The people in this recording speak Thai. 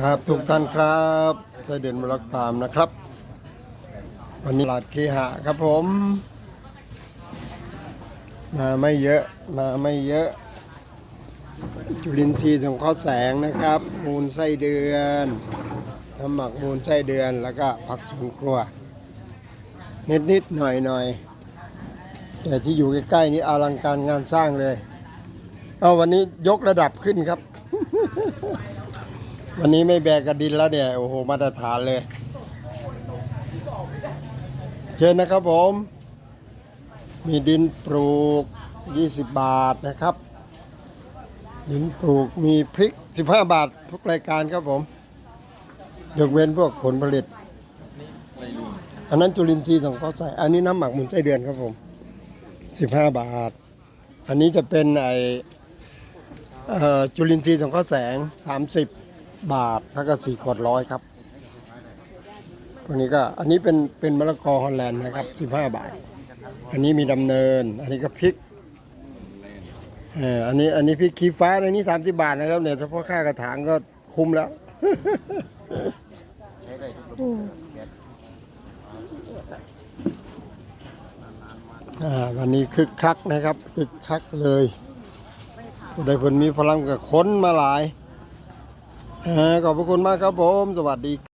ครับทุกท่านครับไส้เดือนมรักตามนะครับ วันนี้ตลาดเคหะครับผม มาไม่เยอะมาไม่เยอะ จุลินทรีย์สงเคราะห์แสงนะครับ มูลไส้เดือนน้ำหมักมูลไส้เดือนแล้วก็ผักสวนครัว นิดนิดหน่อยหน่อยแต่ที่อยู่ใกล้ๆนี้อลังการงานสร้างเลย เอาวันนี้ยกระดับขึ้นครับ วันนี้ไม่แบกกระดินแล้วเนี่ย โอ้โห มาตรฐานเลย เชิญนะครับผม มีดินปลูก 20 บาทนะครับ ดินปลูกมีพริก 15 บาท ทุกรายการครับผม ยกเว้นพวกผลผลิต อันนั้นจุลินทรีย์สองข้อใส่ อันนี้น้ำหมักหมุนไส้เดือนครับผม 15 บาท อันนี้จะเป็นไอจุลินทรีย์สองข้อแสง 30 บาทแล้วก็สี่ขวดร้อยครับพวกนี้ก็อันนี้เป็นเป็นมะละกอฮอลแลนด์นะครับ15บห้าบาท อันนี้มีดำเนิน อันนี้ก็พริกเอออันนี้อันนี้พริกขี้ฟ้าอันนี้30บาทนะครับเนี่ยเฉพาะค่ากระถางก็คุ้มแล้วอ่าวันนี้คึกคักนะครับคึกคักเลยผู้ใดคนมีพลังกับค้นมาหลาย ขอบพระคุณมากครับผม สวัสดี